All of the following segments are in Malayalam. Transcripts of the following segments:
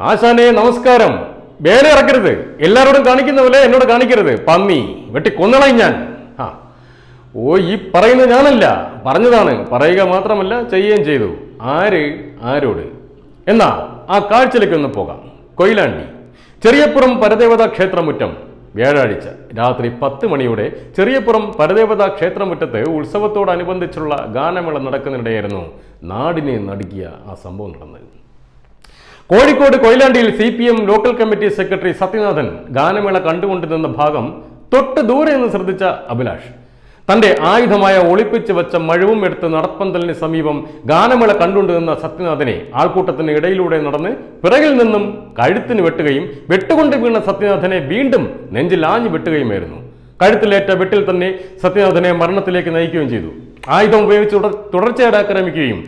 ആശാനെ നമസ്കാരം. വേല ഇറക്കരുത്. എല്ലാരോടും കാണിക്കുന്ന പോലെ എന്നോട് കാണിക്കരുത്. പന്നി വെട്ടി കൊന്നളയും ഞാൻ. ആ. ഓ ഈ പറയുന്നത് ഞാനല്ല. പറഞ്ഞതാണ്. പറയുക മാത്രമല്ല ചെയ്യുകയും ചെയ്തു. ആര്? ആരോട്? എന്നാ ആ കാഴ്ചയിലേക്ക് ഒന്ന് പോകാം. കൊയിലാണ്ടി ചെറിയപ്പുറം പരദേവതാ ക്ഷേത്രമുറ്റം. വ്യാഴാഴ്ച രാത്രി പത്ത് മണിയോടെ ചെറിയപ്പുറം പരദേവതാ ക്ഷേത്രമുറ്റത്ത് ഉത്സവത്തോടനുബന്ധിച്ചുള്ള ഗാനമേള നടക്കുന്നതിനിടെയായിരുന്നു നാടിനെ നടുക്കിയ ആ സംഭവം നടന്നത്. Kozhikode കൊയിലാണ്ടിയിൽ C P M local committee secretary Sathyanathan ഗാനമേള കണ്ടുകൊണ്ടിരുന്ന ഭാഗം തൊട്ട് ദൂരെ നിന്ന് ശ്രദ്ധിച്ച അഭിലാഷ്. തന്റെ ആയുധമായ ഒളിപ്പിച്ച് വെച്ച മഴവും എടുത്ത് നടപ്പന്തലിന് സമീപം ഗാനമേള കണ്ടുകൊണ്ടിരുന്ന സത്യനാഥനെ ആൾക്കൂട്ടത്തിന് ഇടയിലൂടെ നടന്ന് പിറകിൽ നിന്നും കഴുത്തിന് വെട്ടുകയും വെട്ടുകൊണ്ട് വീണ സത്യനാഥനെ വീണ്ടും നെഞ്ചിൽ ആഞ്ഞു വെട്ടുകയുമായിരുന്നു. കഴുത്തിലേറ്റ വെട്ടിൽ തന്നെ സത്യനാഥനെ മരണത്തിലേക്ക് നയിക്കുകയും ചെയ്തു. ആയുധം ഉപയോഗിച്ച് തുടർച്ചയായിട്ട് ആക്രമിക്കുകയും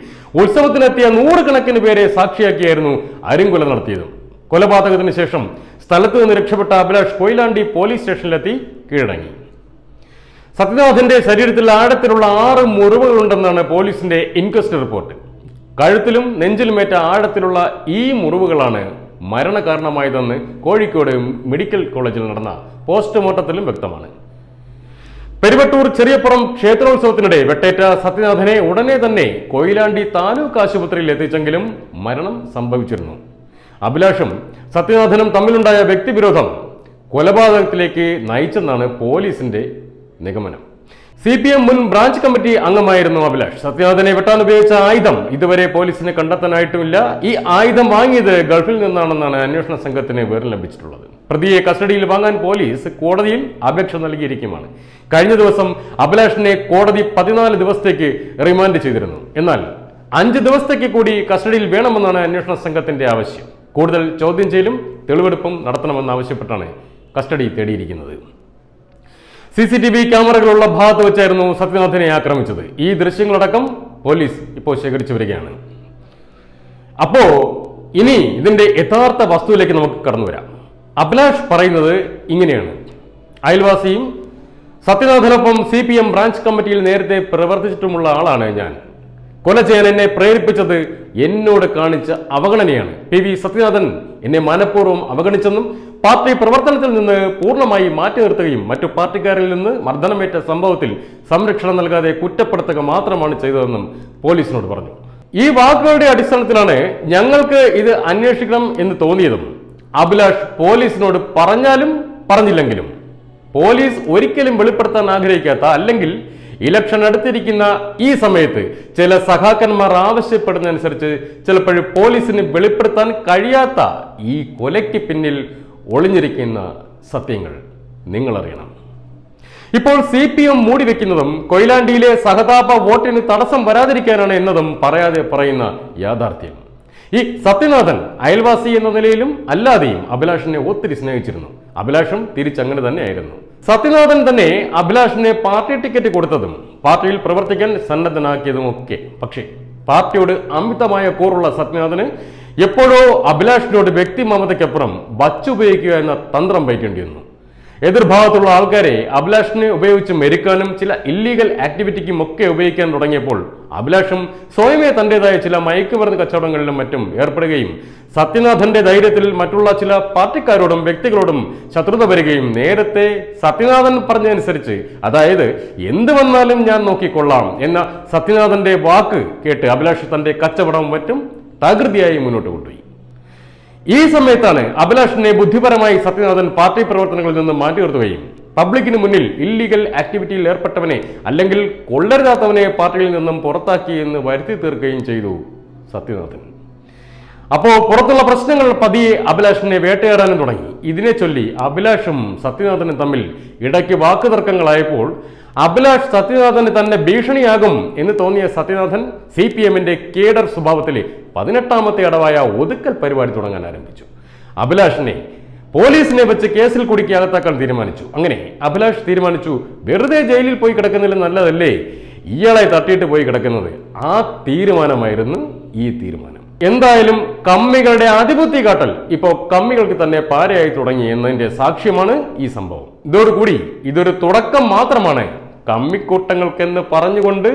ഉത്സവത്തിനെത്തിയ നൂറുകണക്കിന് പേരെ സാക്ഷിയാക്കിയായിരുന്നു അരിങ്കുല നടത്തിയത്. കൊലപാതകത്തിന് ശേഷം സ്ഥലത്ത് നിന്ന് രക്ഷപ്പെട്ട അഭിലാഷ് കൊയിലാണ്ടി പോലീസ് സ്റ്റേഷനിലെത്തി കീഴടങ്ങി. സത്യനാഥന്റെ ശരീരത്തിൽ ആഴത്തിലുള്ള ആറ് മുറിവുകളുണ്ടെന്നാണ് പോലീസിന്റെ ഇൻക്വസ്റ്റ് റിപ്പോർട്ട്. കഴുത്തിലും നെഞ്ചിലുമേറ്റ ആഴത്തിലുള്ള ഈ മുറിവുകളാണ് മരണകാരണമായതെന്ന് കോഴിക്കോട് മെഡിക്കൽ കോളേജിൽ നടന്ന പോസ്റ്റ്മോർട്ടത്തിലും വ്യക്തമാണ്. പെരുവട്ടൂർ ചെറിയപ്പുറം ക്ഷേത്രോത്സവത്തിനിടെ വെട്ടേറ്റ സത്യനാഥനെ ഉടനെ തന്നെ കൊയിലാണ്ടി താലൂക്ക് ആശുപത്രിയിൽ എത്തിച്ചെങ്കിലും മരണം സംഭവിച്ചിരുന്നു. അഭിലാഷം സത്യനാഥനും തമ്മിലുണ്ടായ വ്യക്തിവിരോധം കൊലപാതകത്തിലേക്ക് നയിച്ചെന്നാണ് പോലീസിന്റെ നിഗമനം. സി പി എം മുൻ ബ്രാഞ്ച് കമ്മിറ്റി അംഗമായിരുന്നു അഭിലാഷ്. സത്യനാഥനെ വെട്ടാൻ ഉപയോഗിച്ച ആയുധം ഇതുവരെ പോലീസിന് കണ്ടെത്താനായിട്ടുമില്ല ഈ ആയുധം വാങ്ങിയത് ഗൾഫിൽ നിന്നാണെന്നാണ് അന്വേഷണ സംഘത്തിന് വിവരം ലഭിച്ചിട്ടുള്ളത്. പ്രതിയെ കസ്റ്റഡിയിൽ വാങ്ങാൻ പോലീസ് കോടതിയിൽ അപേക്ഷ നൽകിയിരിക്കുമാണ്. കഴിഞ്ഞ ദിവസം അഭിലാഷിനെ കോടതി പതിനാല് ദിവസത്തേക്ക് റിമാൻഡ് ചെയ്തിരുന്നു. എന്നാൽ അഞ്ച് ദിവസത്തേക്ക് കൂടി കസ്റ്റഡിയിൽ വേണമെന്നാണ് അന്വേഷണ സംഘത്തിന്റെ ആവശ്യം. കൂടുതൽ ചോദ്യം ചെയ്യലും തെളിവെടുപ്പും നടത്തണമെന്നാവശ്യപ്പെട്ടാണ് കസ്റ്റഡി തേടിയിരിക്കുന്നത്. സി സി ടി വി ക്യാമറകളുള്ള ഭാഗത്ത് വെച്ചായിരുന്നു സത്യനാഥിനെ ആക്രമിച്ചത്. ഈ ദൃശ്യങ്ങളടക്കം പോലീസ് ഇപ്പോൾ ശേഖരിച്ചു വരികയാണ്. അപ്പോ ഇനി ഇതിന്റെ യഥാർത്ഥ വസ്തുവിലേക്ക് നമുക്ക് കടന്നു വരാം അഭിലാഷ് പറയുന്നത് ഇങ്ങനെയാണ്. അയൽവാസിയും സത്യനാഥനൊപ്പം സി പി എം ബ്രാഞ്ച് കമ്മിറ്റിയിൽ നേരത്തെ പ്രവർത്തിച്ചിട്ടുമുള്ള ആളാണ് ഞാൻ. കൊല ചെയ്യാൻ എന്നെ പ്രേരിപ്പിച്ചത് എന്നോട് കാണിച്ച അവഗണനയാണ്. പി വി സത്യനാഥൻ എന്നെ മനഃപൂർവം അവഗണിച്ചെന്നും പാർട്ടി പ്രവർത്തനത്തിൽ നിന്ന് പൂർണമായി മാറ്റി നിർത്തുകയും മറ്റു പാർട്ടിക്കാരിൽ നിന്ന് മർദ്ദനമേറ്റ സംഭവത്തിൽ സംരക്ഷണം നൽകാതെ കുറ്റപ്പെടുത്തുക മാത്രമാണ് ചെയ്തതെന്നും പോലീസിനോട് പറഞ്ഞു. ഈ വാക്കുകളുടെ അടിസ്ഥാനത്തിലാണ് ഞങ്ങൾക്ക് ഇത് അന്വേഷിക്കണം എന്ന് തോന്നിയതും. അഭിലാഷ് പോലീസിനോട് പറഞ്ഞാലും പറഞ്ഞില്ലെങ്കിലും. പോലീസ് ഒരിക്കലും വെളിപ്പെടുത്താൻ ആഗ്രഹിക്കാത്ത അല്ലെങ്കിൽ ഇലക്ഷൻ അടുത്തിരിക്കുന്ന ഈ സമയത്ത് ചില സഖാക്കന്മാർ ആവശ്യപ്പെടുന്നതനുസരിച്ച് ചിലപ്പോൾ പോലീസിന് വെളിപ്പെടുത്താൻ കഴിയാത്ത ഈ കൊലയ്ക്ക് പിന്നിൽ ഒളിഞ്ഞിരിക്കുന്ന സത്യങ്ങൾ നിങ്ങളറിയണം. ഇപ്പോൾ സി പി എം മൂടി വെക്കുന്നതും കൊയിലാണ്ടിയിലെ സഹതാപ വോട്ടിന് തടസ്സം വരാതിരിക്കാനാണ് എന്നതും പറയാതെ പറയുന്ന യാഥാർത്ഥ്യം. ഈ സത്യനാഥൻ അയൽവാസി എന്ന നിലയിലും അല്ലാതെയും അഭിലാഷിനെ ഒത്തിരി സ്നേഹിച്ചിരുന്നു. അഭിലാഷും തിരിച്ചങ്ങനെ തന്നെയായിരുന്നു. സത്യനാഥൻ തന്നെ അഭിലാഷിനെ പാർട്ടി ടിക്കറ്റ് കൊടുത്തതും പാർട്ടിയിൽ പ്രവർത്തിക്കാൻ സന്നദ്ധനാക്കിയതും ഒക്കെ പക്ഷേ പാർട്ടിയോട് അമിതമായ കൂറുള്ള സത്യനാഥന് എപ്പോഴോ അഭിലാഷിനോട് വ്യക്തിമമതയ്ക്കപ്പുറം വച്ചുപയോഗിക്കുക എന്ന തന്ത്രം വയ്ക്കേണ്ടി വന്നു. എതിർഭാഗത്തുള്ള ആൾക്കാരെ അഭിലാഷിനെ ഉപയോഗിച്ച് മെരുക്കാനും ചില ഇല്ലീഗൽ ആക്ടിവിറ്റിക്കും ഒക്കെ ഉപയോഗിക്കാൻ തുടങ്ങിയപ്പോൾ അഭിലാഷും സ്വയമേ തന്റേതായ ചില മയക്കുമരുന്ന് കച്ചവടങ്ങളിലും മറ്റും ഏർപ്പെടുകയും സത്യനാഥന്റെ ധൈര്യത്തിൽ മറ്റുള്ള ചില പാർട്ടിക്കാരോടും വ്യക്തികളോടും ശത്രുത വരികയും നേരത്തെ സത്യനാഥൻ പറഞ്ഞതനുസരിച്ച് അതായത് എന്ത് വന്നാലും ഞാൻ നോക്കിക്കൊള്ളാം എന്ന സത്യനാഥന്റെ വാക്ക് കേട്ട് അഭിലാഷ് തന്റെ കച്ചവടവും മറ്റും തകൃതിയായി മുന്നോട്ട് കൊണ്ടുപോയി. ഈ സമയത്താണ് അഭിലാഷിനെ ബുദ്ധിപരമായി സത്യനാഥൻ പാർട്ടി പ്രവർത്തനങ്ങളിൽ നിന്ന് മാറ്റി നിർത്തുകയും പബ്ലിക്കിന് മുന്നിൽ ഇല്ലീഗൽ ആക്ടിവിറ്റിയിൽ ഏർപ്പെട്ടവനെ അല്ലെങ്കിൽ കൊള്ളരുതാത്തവനെ പാർട്ടിയിൽ നിന്നും പുറത്താക്കി എന്ന് വരുത്തി തീർക്കുകയും ചെയ്തു സത്യനാഥൻ. അപ്പോൾ പുറത്തുള്ള പ്രശ്നങ്ങൾ പതിയെ അഭിലാഷിനെ വേട്ടയാടാനും തുടങ്ങി. ഇതിനെ ചൊല്ലി അഭിലാഷും സത്യനാഥനും തമ്മിൽ ഇടയ്ക്ക് വാക്കുതർക്കങ്ങളായപ്പോൾ അഭിലാഷ് സത്യനാഥന് തന്നെ ഭീഷണിയാകും എന്ന് തോന്നിയ സത്യനാഥൻ സി പി എമ്മിന്റെ കേഡർ സ്വഭാവത്തിലെ പതിനെട്ടാമത്തെ അടവായ ഒതുക്കൽ പരിപാടി തുടങ്ങാൻ ആരംഭിച്ചു. അഭിലാഷിനെ പോലീസിനെ വെച്ച് കേസിൽ കുടുക്കി അകത്താക്കാൻ തീരുമാനിച്ചു. അങ്ങനെ അഭിലാഷ് തീരുമാനിച്ചു വെറുതെ ജയിലിൽ പോയി കിടക്കുന്നതിൽ നല്ലതല്ലേ? ഇയാളെ തട്ടിയിട്ട് പോയി കിടക്കുന്നത് ആ തീരുമാനമായിരുന്നു ഈ തീരുമാനം. എന്തായാലും കമ്മികളുടെ ആധിപത്യ കാട്ടൽ ഇപ്പോൾ കമ്മികൾക്ക് തന്നെ പാരയായി തുടങ്ങി എന്നതിന്റെ സാക്ഷ്യമാണ് ഈ സംഭവം. ഇതോടുകൂടി ഇതൊരു തുടക്കം മാത്രമാണ്. കമ്മിക്കൂട്ടങ്ങൾക്കെന്ന് പറഞ്ഞുകൊണ്ട്